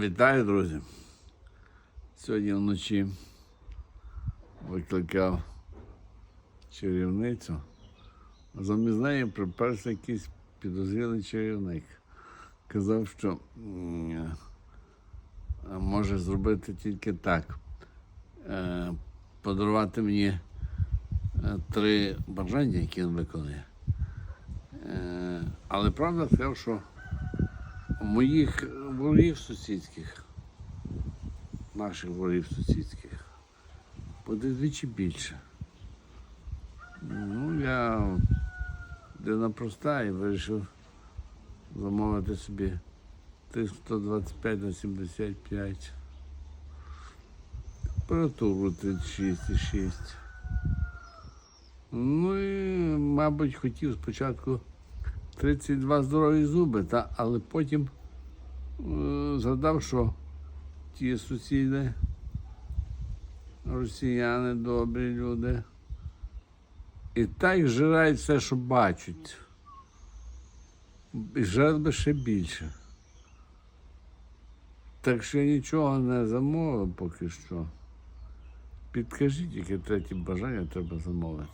Вітаю, друзі. Сьогодні вночі викликав чарівницю. а Замість неї приперся якийсь підозрілий чарівник. Казав, що е, може зробити тільки так. Е, Подарувати мені е, три бажання, які він виконує. Але правда сказав, що моїх ворогів сусідських, наших ворогів сусідських, буде двічі більше. Ну, я людина проста і вирішив замовити собі тиск 125 на 75. Температуру 36,6. Ну і, мабуть, хотів спочатку 32 здорові зуби, та, але потім е, згадав, що ті сусіди, росіяни, добрі люди, і так жирають все, що бачать. І би ще більше. Так що нічого не замовив поки що. Підкажіть, яке третє бажання треба замовити.